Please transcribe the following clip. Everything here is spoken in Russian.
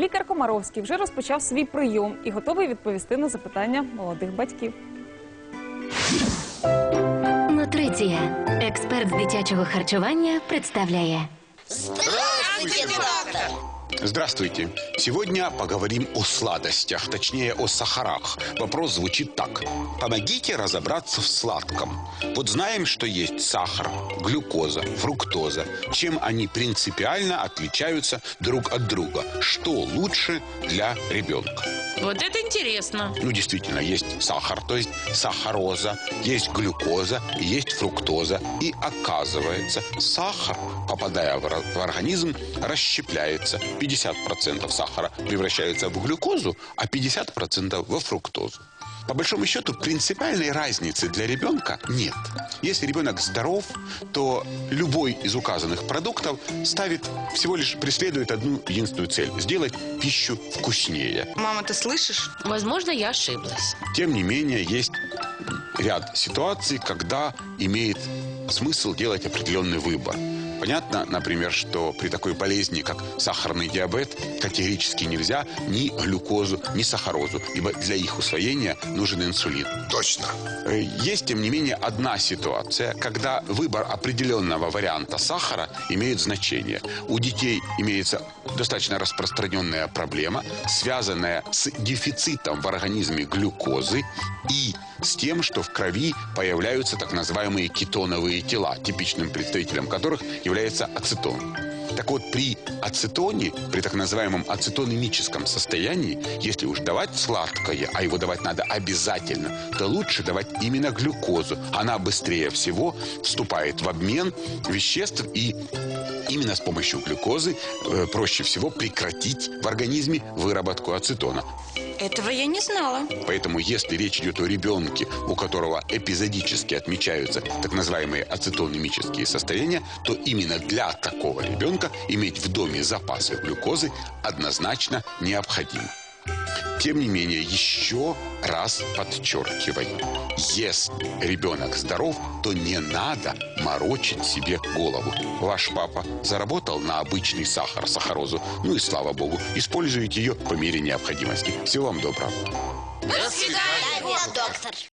лікар Комаровський вже розпочав свій прийом і готовий відповісти на запитання молодих батьків. Нутриція. Експерт з дитячого харчування представляє. Здравствуйте, доктор! Здравствуйте. Сегодня поговорим о сладостях, точнее о сахарах. Вопрос звучит так. Помогите разобраться в сладком. Вот знаем, что есть сахар, глюкоза, фруктоза. Чем они принципиально отличаются друг от друга? Что лучше для ребенка? Вот это интересно. Ну, действительно, есть сахар, то есть сахароза, есть глюкоза, есть фруктоза. И оказывается, сахар, попадая в организм, расщепляется. 50% сахара превращается в глюкозу, а 50% во фруктозу. По большому счету, принципиальной разницы для ребенка нет. Если ребенок здоров, то любой из указанных продуктов ставит, всего лишь преследует одну единственную цель – сделать пищу вкуснее. Мама, ты слышишь? Возможно, я ошиблась. Тем не менее, есть ряд ситуаций, когда имеет смысл делать определенный выбор. Понятно, например, что при такой болезни, как сахарный диабет, категорически нельзя ни глюкозу, ни сахарозу, ибо для их усвоения нужен инсулин. Точно. Э, Есть, тем не менее, одна ситуация, когда выбор определенного варианта сахара имеет значение. У детей имеется достаточно распространенная проблема, связанная с дефицитом в организме глюкозы и с тем, что в крови появляются так называемые кетоновые тела, типичным представителем которых является ацетон. Так вот, при ацетоне, при так называемом ацетонемическом состоянии, если уж давать сладкое, а его давать надо обязательно, то лучше давать именно глюкозу. Она быстрее всего вступает в обмен веществ и именно с помощью глюкозы э, проще всего прекратить в организме выработку ацетона. Этого я не знала. Поэтому, если речь идет о ребенке, у которого эпизодически отмечаются так называемые ацетонемические состояния, то именно для такого ребенка иметь в доме запасы глюкозы однозначно необходимо. Тем не менее, еще раз подчеркиваю, если ребенок здоров, то не надо морочить себе голову. Ваш папа заработал на обычный сахар, сахарозу, ну и слава богу, используйте ее по мере необходимости. Всего вам доброго. До свидания. Да, доктор.